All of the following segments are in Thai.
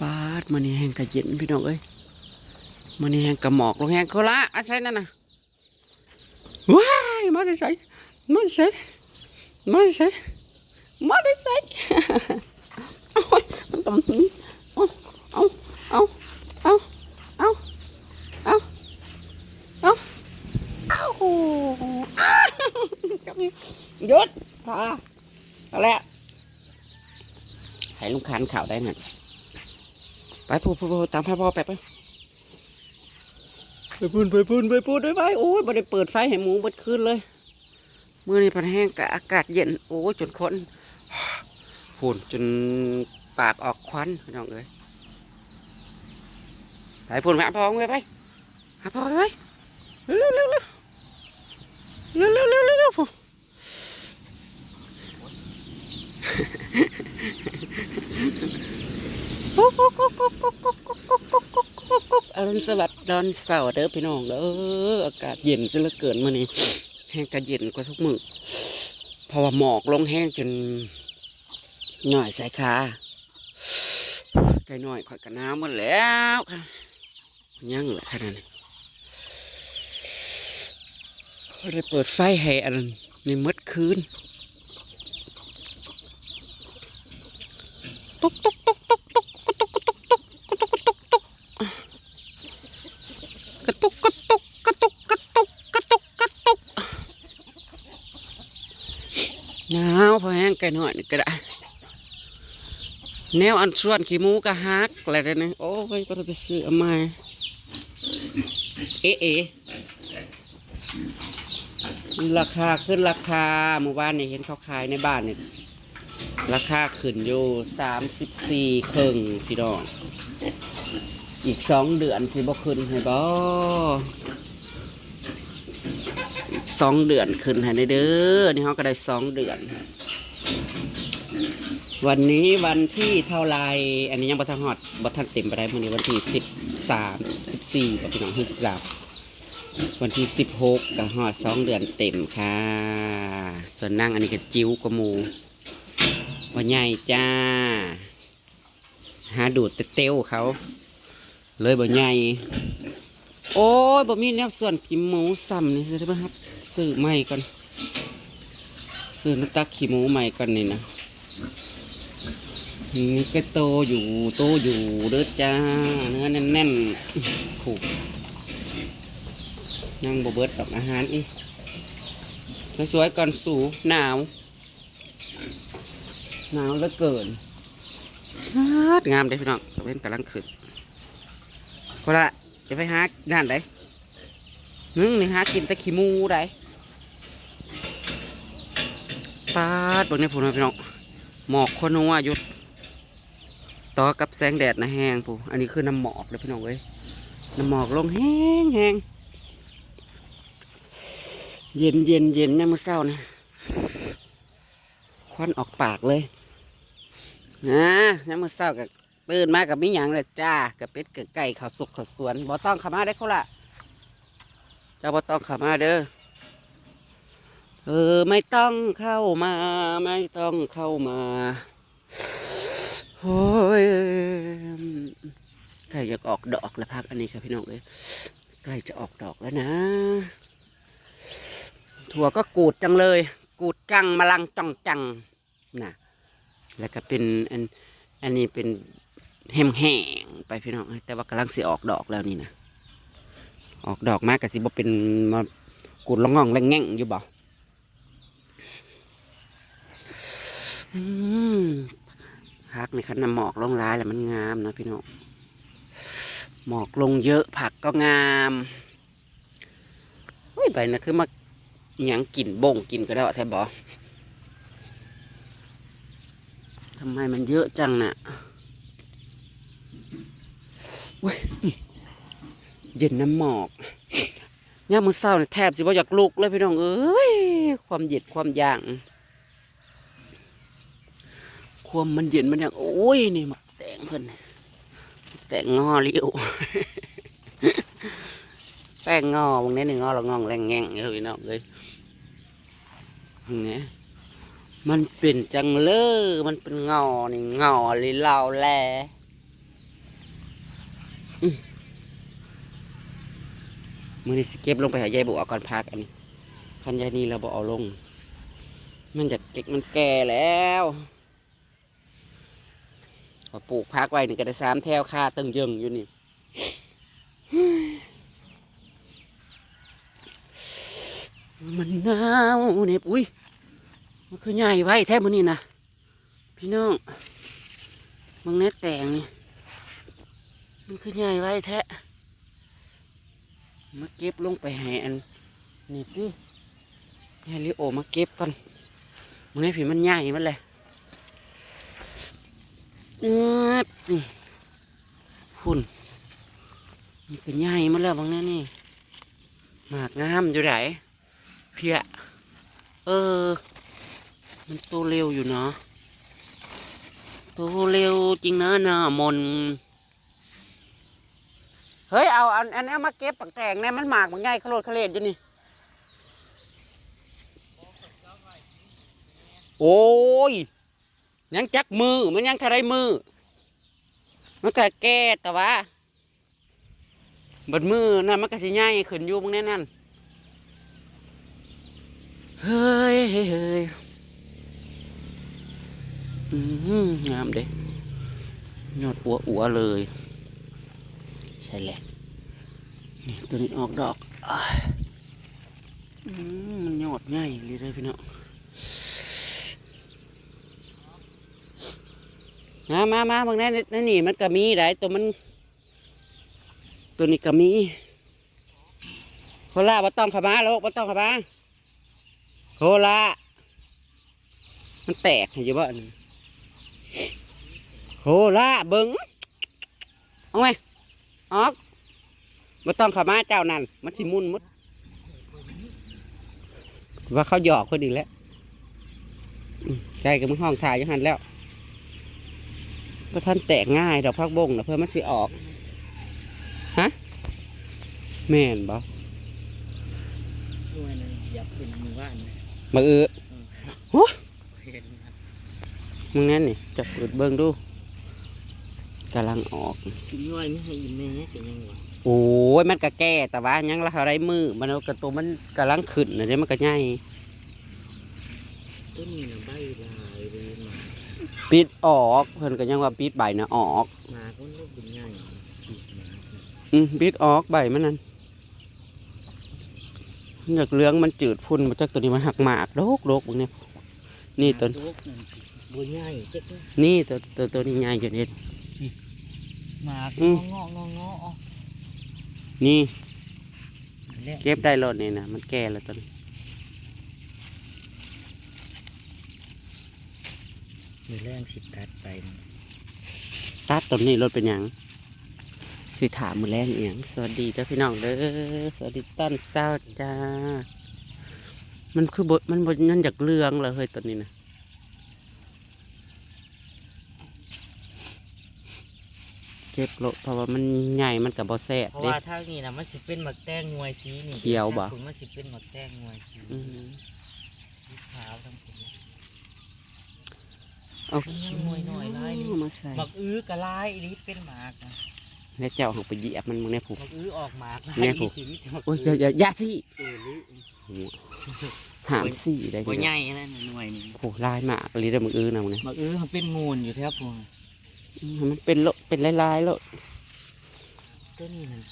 ปาดมันนี่แห้งกระเย็นพี่น้องเอ้ยมันนี่แห้งกระหมอกลงแห้งโคละอันใช่นั่นน่ะว้ายมาได้ใส่มาได้ใส่มาได้ใส่มาได้ใส่เอามันต้องเอาเอาเอาเอาเอาเอาเอาเอาจับนี่หยุดพอเอาแล้วให้ลุงคานข่าวได้นั่น ไปพูดพูดตามพ่อพ่อไปไปไปพูดไปพูดไปพูดด้วยไปโอ้ยบ่ได้เปิดไฟให้หมูบิดคืนเลยเมื่อนี้พันแห้งกะอากาศเย็น โอ้ยจนคนพูนจนปากออกควันน้องเอ้ยไปพูดหาพ่อไปไปหาพ่อไปไปเร็วเร็วเร็วเร็วเร็วเร็วเร็วเร็ว อรุณสวัสดิ์ตอนเสาร์เด้อพี่น้องเด้ออากาศเย็นซะเหลือเกินมื้อนี้แห้งกะเย็นกว่าทุกมื้อเพราะว่าหมอกลงแห้งจนหน่อยสายขาไก่หน่อยข่อยกะน้ำหมดแล้วค่ะยังเหลือขนาดนี้ได้เปิดไฟให้อันในมืดคืนาพอแห้งไก่หน่อยก็ได้แนวอันส่วนขี้หมูก็ฮักอะไรเด้อนี่โอ้ยบ่ไปซื้อเอามาเอเอราคาขึ้นราคาหมู่บ้านนี่เห็นเขาขายในบ้านนี่ราคาขึ้นอยู่สามสิบสี่ครึ่งพี่น้องอีกสองเดือนสิบ่ขึ้นให้บ่อีกสองเดือนขึ้นให้ได้เด้อนี่เขาก็ได้สองเดือน วันนี้วันที่เท่าไรอันนี้ยังบัทันฮอดบัทันเต็มไปได้วันนี้วันที่สิบสามสิบสี่บ่พี่น้องที่สิบสามวันที่สิบหกก็ฮอดสองเดือนเต็มค่ะ ส่วนนั่งอันนี้ก็จิ้วกว่าหมูว่าใหญ่จ้า หาดูดแต่เต้วเขา เลยบ่ใหญ่ โอ้ยบ่มีแนวส่วนขี้หมูซ้ำนี่สิได้ไหมครับซื้อใหม่ก่อนซื้อน้ำตาขี้หมูใหม่ก่อนนี่นะ ก็โตอยู่โตอยู่เด้อจ้าเนื้อแน่นๆผูกนั่งบเบิดดอกอาหารอีกสวยๆก่อนสูหนาว หนาวเหลือเกินฮาดงามเด้พี่น้องเว้นกำลังขึ้นก็ละจะไปหาด้านไหนนึงนี่หากินแตะขี้มูได้ปาดบนนี้ผมนะพี่น้องหมอกคนนัวอยู่ ต่อกับแสงแดดนะแห้งปูอันนี้คือน้ำหมอกเลยพี่น้องเว้ยน้ำหมอกลงแห้งแห้งเย็นเย็นเย็นเนี่ยมื่อเช้านะควันออกปากเลยนะน้ำมือเศร้ากับตื่นมากับมิหยังเลยจ้ากับเป็ดกับไก่ข้าวสุกข้าวสวนบ่ต้องขามาได้เขาละเจ้าบ่ต้องขามาเด้อเออไม่ต้องเข้ามา ไม่ต้องเข้ามา โอ้ยใกล้จะออกดอกแล้วพักอันนี้ครับพี่น้องเอ้ยใกล้จะออกดอกแล้วนะ ถั่วก็กูดจังเลย กูดจังมาลังจังจังนะแล้วก็เป็นอันอันนี้เป็นแห้มแห้งๆไปพี่น้องแต่ว่ากำลังสิออกดอกแล้วนี่นะออกดอกมากกับสิบ่เป็นมากูดละง่องแรงแง่งอยู่บ่ พักในคันน้ำหมอกลงร้ายแหล้วมันงามนะพี่น้องหมอกลงเยอะผักก็งามเฮ้ยไปนะคือมาหยังกินบ่งกินก็ได้ใช่บอทำไมมันเยอะจังน่ะเว้ยเย็นน้ำหมอกย่ามือเศร้าเนี่ยแทบสิว่าอยากลุกเลยพี่น้องเอ้ยความเย็นความย่าง ความมันเย็นมันอย่างโอ้ยนี่มักแตงเพิ่นแต่งงอเลี้ยวแต่งงอบางนี้หนึ่งงอละงองแรงแง่งเฮ้ยน้องเลยเนี่ยมันเป็นจังเลยมันเป็นงานี่เงาลิลาแลมือนี้สเก็บลงไปหายายบัวก่อนพักอันนี้คันยายนี่เราบอกเอาลง มันจะเก็กมันแก่แล้ว ปลูกพักไว้นี่ก็ได้สามแถวค่าตึงยึงอยู่นี่มันหนาวเนี่ยอุ้ยมันคือใหญ่ไว้แทบมันนี่นะพี่น้องมึงแน่แต่งนี่มันคือใหญ่ไว้แท้มาเก็บลงไปแหอันนี่ดิให้ลิโอมาเก็บก่อนมึงแน่ผีมันใหญ่มันเลย อืดนี่หุ่นนี่เป็นใหญ่มันแล้วบางแน่นี่หมากงามอยู่ไหนเพียเออ มันโตเร็วอยู่เนาะโตเร็วจริงนะน่ะมนเฮ้ยเอาอันอันนี้มาเก็บปักแตงเนี่ยมันหมากมันง่ายขลดขเลดอยู่นี่โอ้ย ยังจักมือ มันยังทะไรมือ มันก็แก่แต่ว่าบัดมือน่ะมันก็สิง่ายขึ้นอยู่มึงแน่นั่นเฮ้ยเฮ้ยอืมงามเด้ยอดอัวอัวเลย ใช่แหละนี่ตัวนี้ออกดอกอืมมันยอดง่ายเลยเด้อพี่น้อง มามามาบางแน่นนี่มันก็มีได้ตัวมัน ตัวนี้ก็มีโคลาบ่ต้องขมาแล้วบ่ต้องขมาโคลามันแตกเห็นบ่นนี้โหล่าเบิงเอาไหมออกมาต้องขมาเจ้านั่นมันสิมุนหมดว่าเขาหยอกคนอีกแล้วอืมใจกับมึงห้องถ่ายอยังหันแล้ว ก็ท่านแตกง่าย ดอกพักบงนะเพื่อมันสิออก ฮะ แม่นบ่ด้วยนะอยากเป็นหมู่บ้านนะมาเออเห็นนะมึงนั่นนี่จะเปิดเบิ่งดูกำลังออก กินน้อยไม่ให้อิ่มแม่เป็นยังไงโอ้ยมันก็แก่แต่ว่ายังละอะไรมือมันเอากระตัวมันกำลังขึ้นนะเดี๋ยวมันก็ใหญ่ต้นนี้นะใบลายเลยหมา ปิดออกเพิ่นก็ยังว่าปิดใบนะออกหมาก็ลูกเป็นใหญ่ปีกหมาอืมปิดออกใบมันนั่นมันอยากเลื้องมันจืดฝุ่นมาจากตัวนี้มันหักหมากโลกโลกพวกเนี้ยนี่ตัวลูกนั่นบัวใหญ่เจ๊กนะนี่ตัวตัวตัวนี้ใหญ่อยู่นี่หมาอืก็มงอกงอกงอกนี่แล้วเก็บได้รถนี่นะมันแก่แล้วตัวนี้ มีแรงสิตัดไปนะตัดตัวนี้รถเป็นหยังสิถามมือแรงเอียงสวัสดีเจ้าพี่น้องเด้อสวัสดีต้นเศร้าจ้ามันคือบมันบมันอยากเลืองเลยเฮ้ยตัวนี้นะเก็บโลดเพราะว่ามันใหญ่มันกับบอแซ่บเพราะเด้ว่าทางนี้นะมันสิเป็นหมักแตงงวยสีนี่เขียวบ่ทางผมมันสิเป็นหมักแตงงวยสีอืม สีขาวทั้งผม เอายังหน่วยหน่อยลายนี่มาใส่หมักอื้อกระลายอีนี้เป็นหมากนะแล้วเจ้าของไปเหยียบมันมึงแน่ผูกหมักอื้อออกหมากนะแม่ผูกอีนี่สิมีแต่หมักโอ้ยอื้อย่าอย่าอย่าสิเออลือหามสี่ได้บัวยังใหไงญ่นั่นน่ะหน่วยนี่โอ้ลายมากเลยได้มึงอื้อนะมึงเนี่ยหมักอื้อมันเป็นงูนอยู่แทบพวงอืมมันเป็นโลเป็นลายๆโลต้นนี้นั่น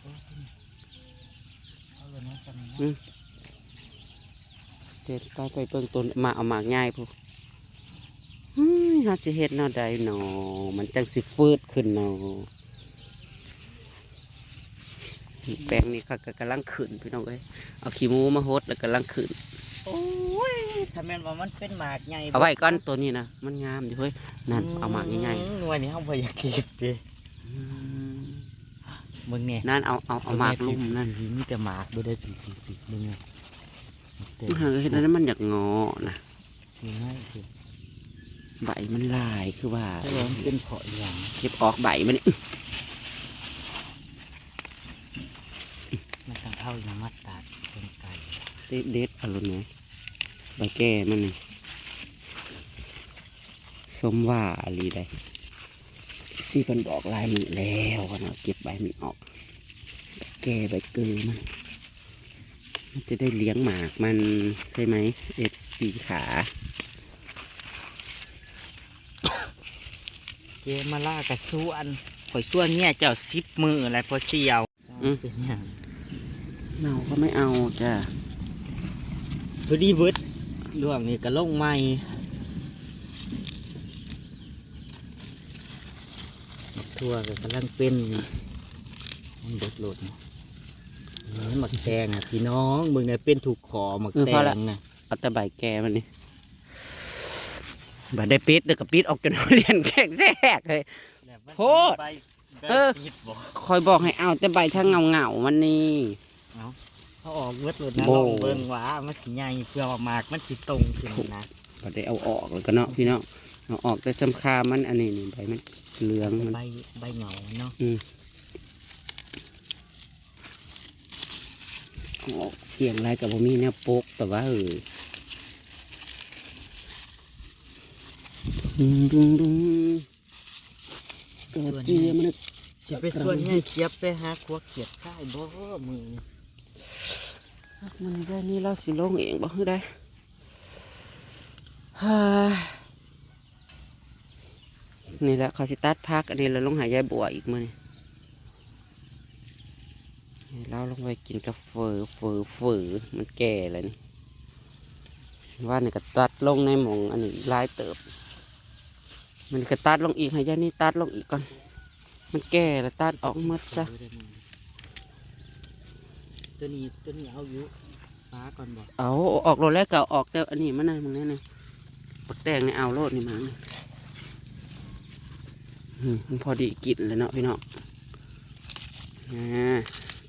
โอ้ต้นนี้เอาเลยนะสมัยนะเด็ดไปไปเบิ่งต้นมาเอาหมากง่ายพูเฮ้ ยฮาสิเฮ็ดแนวใดหนอมันจังสิฟืดขึ้นหนอแปลงนี้เขาก็กำลังขึ้นพี่น้องเอ้ยเอาขี้หมูมาหดแล้วกำลังขึ้นโอ้ยถ้าแม่นว่ามันเป็นหมากใหญ่เอาไว้ก่อนตัวนี้นะมันงามอยู่เฮ้ยนั่นเอาหมากง่ายอืมหน่วยนี้เขาพยากเก็บดิๆอืมมึงเนี่ยนั่นเอาเอาเอาหมากลุ่มนั่นมีแต่หมากบ่ได้ปีปีปีมึงเนี่ยแต่เฮ้ยนั่นมันอยากงอนะมีง่ายสิ ใบมันลายคือว่าถ้าว่ามันเป็นเพาะอย่างเก็บออกใบมันนี่มันต้องเอาอย่างมัดตัดเป็นไก่เด็ดเด็ดเอาลงไหนใบแก้มันนี่สมว่าอะไรได้ซีเพิ่นบอกลายมือแล้วว่าเนาะเก็บใบมันออก แก่ใบเกลือมันมันจะได้เลี้ยงหมากมันใช่ไหมเอฟซีขา เจมาล่ากระชวนข่อยชวนเนี่ยเจ้าซิบมืออะไรพอเชียวเป็นอย่างเราก็ไม่เอาจ้ะพอดีเวิร์ดเรื่องนี้ก็ลงใหม่ทั่วก็กำลังเป็นมันเด็ดโหลดนี่นี่หมักแตงอะพี่น้องเบิ่งเนี่ยเป็นถูกคอหมักแตงนะเอาแต่ใบแก่มันนี่ บัได้ปิดเด็กกับปิดออกจนเรียนแขกแทรกเลย โพดเออปิดบ่คอยบอกให้เอาแต่ใบทั้งเงาเงาๆมันนี่เอาเขาออกเวิร์ดโหลดนะโบ่ลองเบิ่งว่ามันสิใหญ่เพื่อว่าหมากมันสิตรงขึ้นนะบัได้เอาออกแล้วก็เนาะพี่เนาะเอาออกแต่สำคามันอันนี้นี่ใบมันเหลืองมัน ใบใบเหงาเนาะอืมเอาออกเพียงไรกับผมมีเนี่ยโปกแต่ว่าเออ ดุงดุงดุงเกิดเจียมันนึกสิไปส่วนใหญ่เจี๊ยบไปหาขัวเขียดใช่บ่มือมันได้นี่เราสิลงเองบ่ได้ฮ่านี่แหละเขาสิตัดพักอันนี้เราลงหายายบัวอีกมือนี่นี่เราลงไปกินกาแฟเฟอเฟอมันแก่แล้วนี่ว่านี่ก็ตัดลงในหมองอันนี้ลายเติบ มันก็ตัดลงอีกให้ยายนี่ตัดลงอีกก่อน มันแก่แล้วตัดออกหมดซะตัวนี้ตัวนี้เอาอยู่ฟ้าก่อนบ่เอาออกโลดแล้วก็เอาออกแต่อันนี้มันนะมันนี่นะปักแตงนี่เอาโลดนี่มานี่อืมมันพอดีกินเลยเนาะพี่เนาะอ่า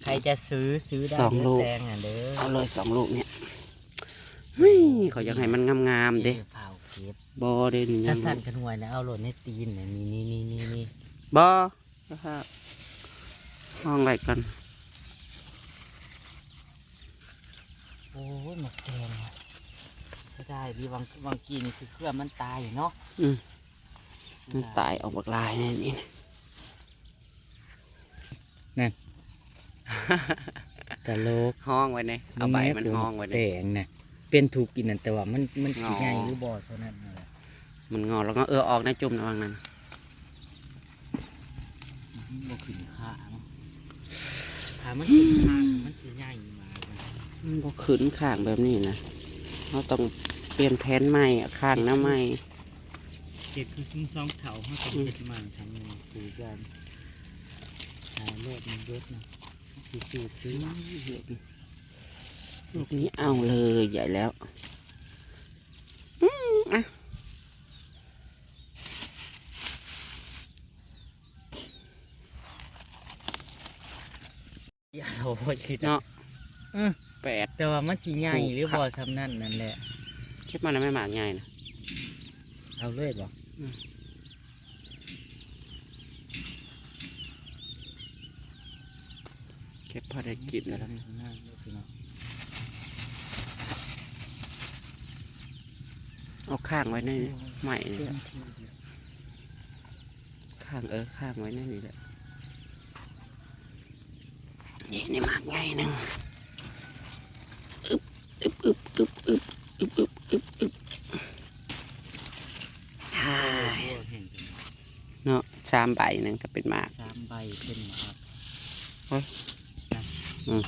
ใครจะซื้อซื้อได้สองเด้ลูกแตงอะเด้อเอาเลยสองลูกเนี่ยเฮ้ยเขาอยากให้มันงามๆเด้ออเผา เก็บบอเด้นี่ถ้ายังสั่นกันหวยนะเอาโหลดในตีนน่ะนี่นี่นี่นี่นี่บอนะครับห้องไรกันโอ้ยหมกแตงอะใช่ได้ดีวังวังกีนี่คือเครื่องมันตายอยู่เนาะอืมมันตายออกบักลายนี่นี่นะตะโลกห้องไว้เนี่ยเอาใบมันห้องไว้แตเนี่ยงน่ะ เป็นถูกกินนั่นแต่ว่ามันมันสิอ๋อใหญ่หรือบ่เท่านั้นนั่นแหละมันงอแล้วก็เออออกในจุ่มนะวางนั้นบ่ขึ้นขาเนาะถ้ามันขึ้นขามันสิใหญ่มากนะมันบอขืนข้างแบบนี้นะเราต้องเปลี่ยนแผนใหม่อะข้างหน้าใหม่เจ็ดคือซุ้มสองเถาเขาต้องเจ็ดมาทำนี่คือกันหาโลดมันเยอะนะคือซื้อซื้อ ลูกนี้เอาเลยใหญ่แล้วอืมอะอย่าเอาพอคิดเนาะเออแปดแต่ว่ามันสิใหญ่ถูกหรือครับบ่สำนั่นนั่นแหละคิดมาแล้วไม่หมากใหญ่นะเอาเลยบ่เก็บพอได้กินแล้วนั่นนั่น เลยพี่น้องเอาข้างไว้ในใหม่นี่เต็แหมละที่เลยข้างเออข้างไว้ในนี่แหละนี่ในหมากใหญ่หนึงอึบอึบอึบอึบอึบอึบอึบอึบอึบฮ่าโอ้เห็นเป็นเนาะสามใบหนึงก็เป็นหมาก สามใบเป็นหมากเฮ้ยนะอืม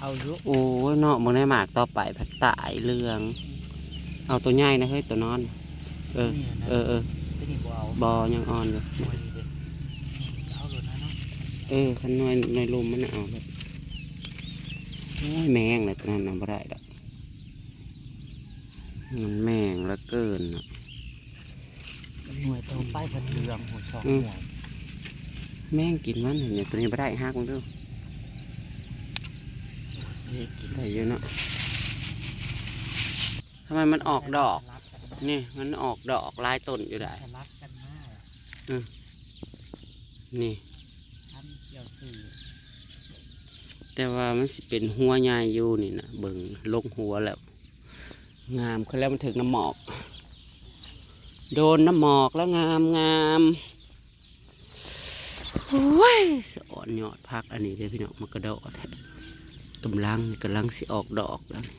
เอาอยุ โอ้ยเนาะมึงได้หมากต่อไปผัดตายเรื่อง เอาตัวใหญ่นะเฮ้ยตัวนอน เออนี่นะเออเออตัวนี้บ่เอาบอยังอ่อนอยู่หน่วยเด็ดเอาเลยนะเนาะเออขันน้อยในอยลมมันน่ะเอาแบบโอ้ยแมงเลยตัวนั้นน่ะบ่ได้ดอกมันแมงเหละเกินน่ะ หน่วยต่อไปผัดเหลืองหัวสองอืหมน่วยแมงกินมันเห็นเนี่ยตัวนี้บ่ได้ฮักมันเด้วยนี่กินได้เยอะเนาะทำไมมันออกดอก นี่มันออกดอกลายต้นอยู่ได้รักกันมากนี่ทำเกี่ยวสื่อแต่ว่ามันสิเป็นหัวใหญ่อยู่นี่นะเบิ่งลงหัวแล้ว งามคือแล้วมันถึงน้ำหมอก โดนน้ำหมอกแล้วงามงามโอ้ยสอ่อนยอดพักอันนี้เด้อพี่น้องมันกระโดดกำลังกำลังสิออกดอกแล้วนี่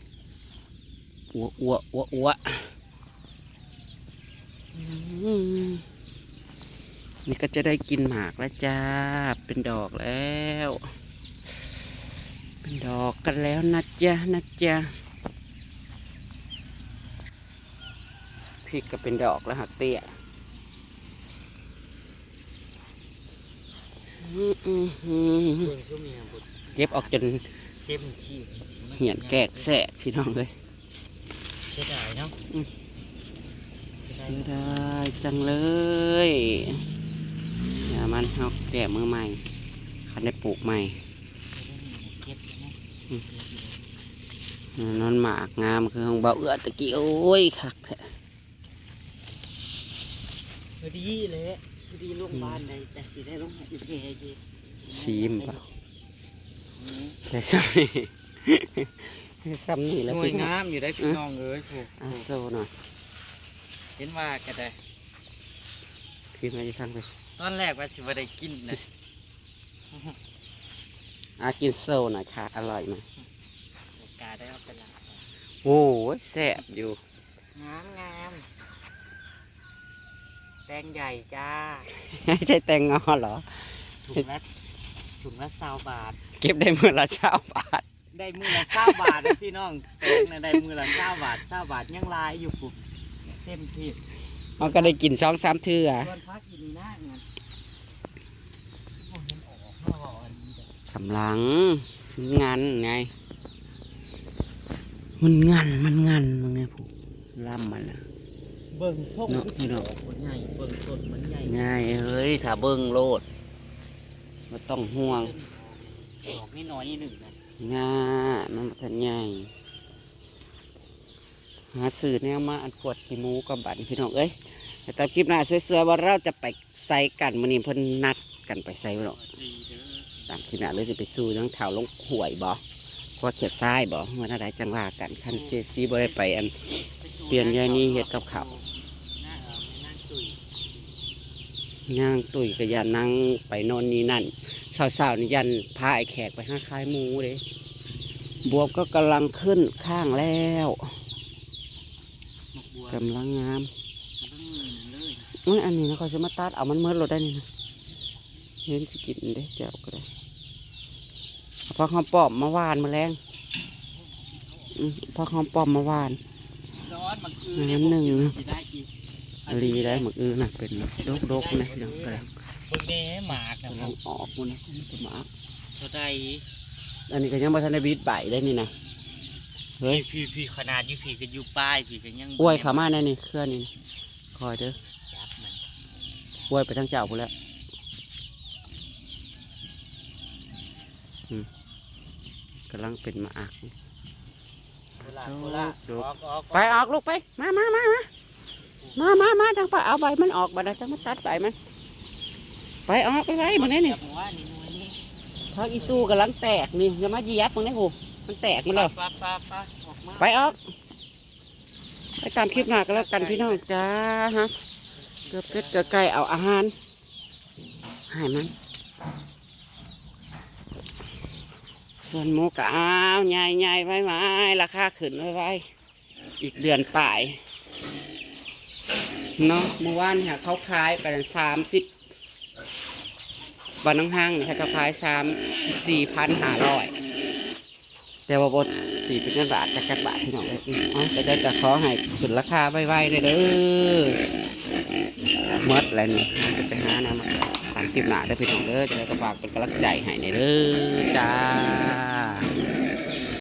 อ้วอ้วอ้วอ้วอืมนี่ก็จะได้กินหมากแล้วจ้า เป็นดอกแล้ว เป็นดอกกันแล้วนะจ๊ะนะจ๊ะพริกก็เป็นดอกแล้วหักเตี้ยอืมอืมอืมเบิ่งช่วงนี้บดเก็บออกจนเต็มที่เหี่ยนแกกแสะพี่น้องเลย เสียดายเนาะอืมเสียดายเสียดายจังเลยอย่ามันเอาแก่มือใหม่คันได้ปลูกใหม่เก็บเลยนะนอนหมากงามคือของเบาเอื้อตะกี้โอ้ยคักแท้พอดีเลยพอดีโรงพยาบาลเลยแต่สิได้โรงพยาบาลอยู่แค่เย็นซีมเปล่าอืมได้ซ้ำนี่ได้ซ้ำนี่แล้วสวยพี่น้องงามอยู่ได้พี่น้องเอ้ยโถูกอะโซ่หน่อยเห็นว่าก็ได้พี่มาจะทางไปตอนแรกว่าสิว่าได้กินนะอากินโซ่หน่อยค่ะ อร่อยไหมกาได้เอาไปล้างโอ้ยแซ่บอยู่งามงามแตงใหญ่จ้าไม่ใช่แตงงอเหรอถุงละถุงละสาวบาท เก็บได้เมื่อละเช้าบาท ได้มือละเศร้าบาทนะพี่น้องแตงนะได้มือละเศร้าบาทเศร้าบาทยังลายอยู่ปุ๊บเต็มที่มันก็ได้กินสองสามเทื่อส่วนพักอีนี่นะเงินโอ้เห็นออกมาบอกอันนี้เด้อกำลังงานไง มันงันมันงันมึงไงผู้ล่ำมันนะเบิ่งพวกเนาะมันสิออกมันใหญ่เบิ่งสดมันใหญ่ง่ายเฮ้ยถ้าเบิ้งโลดไม่ต้องห่วงออกนี่น้อยนิดหนึ่งนะ งามันบ่ทันใหญ่ หาสื่อแนวมาอันขวดขี้มูกับบัตรพี่น้องเอ้ยแต่ตอนคลิปหน้าสวยๆว่าเราจะไปใส่กันมื้อนี้เพิ่นนัดกันไปใส่บ่หรอกดีเด้อตามคลิปหน้าเลยสิไปสู้น้องเท้าลงหวยบ่เพราะว่าเขียดทรายบ่ว่าอไรจังว่ากันคันเจซีบ่ได้ไปอันเปลี่ยนยายนี่เฮ็ดกับข้าวน้าเอาไม่นั่งตุยย่างตุยก็ยันนั่งไปนอนนี่นั่น สาวๆนี่ยันพาไอ้แขกไปหาขายหมูเลยบวบก็กำลังขึ้นข้างแล้วหมกบัวกำลังงามมันต้องมีหนึ่งเลยอุ้ยอันนี้นะเขาจะมาตัดเอามันเมื่อรถได้นี่นะเห็นสกินเด้เจ้าก็ได้เอาพักหอมปอมมาหวานมาแรงอืมพักหอมปอมมาหวานซ้อนมันคืออันนั้นหนึ่งนะสิได้อีกรีได้หมึกอือนะเป็นโดกๆนะพี่น้องกำลังเบิ่งแหน่หมากนะกำคลัรับงออกมันนะจะมาอัพเท่าใดอันนี้ก็ยังไม่ทันได้บีดใบได้นี่นะเฮ้ยพี่พี่ขนาดอยู่พี่ก็อยู่ป้ายพี่ก็ยังอวยขามาแน่นี่เคลื่อนนี่นะคอยเด้อจับมันอวยไปทั้งเจ้าพูนแล้วอืมกำลังเป็นหมาอัก โคลาโคลาดูออกออกไปออกลูกไป มามามามามามามาจังไปเอาใบมันออกบัดนะจังมาตัดใบมัน ไปออกไปไว้หมดนี่นี่จับหัวนี่หน่วยนี่พักอีตู้กำลังแตกนี่อย่ามาเหยียบมึงนี่หูมันแตกหมันแล้วป้าป้าป้าออกมาไปออกไปตามคลิปหน้ากันแล้วกันพี่น้องจ้าฮะเกลือเป็ดเกลือไก่เอาอาหารให้มันส่วนหมูก็อ้าวใหญ่ใหญ่ไว้ไว้ราคาขึ้นไว้ไว้อีกเดือนป่ายเนาะเมื่อวานเนี่ยเขาขายไปสามสิบ วันน้องห้างเนี่ยเขาขายสามสิบสี่พันห้าร้อยแต่ว่าบทตีเป็นเงินบาทจากจักบาทพี่น้องเลยอ๋อจะได้ก็ขอให้ขึ้นราคาไวๆเลยเด้อหมดแล้วนี่จะไปหานะมาสามสิบหน้าได้พี่น้องเด้อจะได้กระปากเป็นกำลังใจให้เด้อจ้า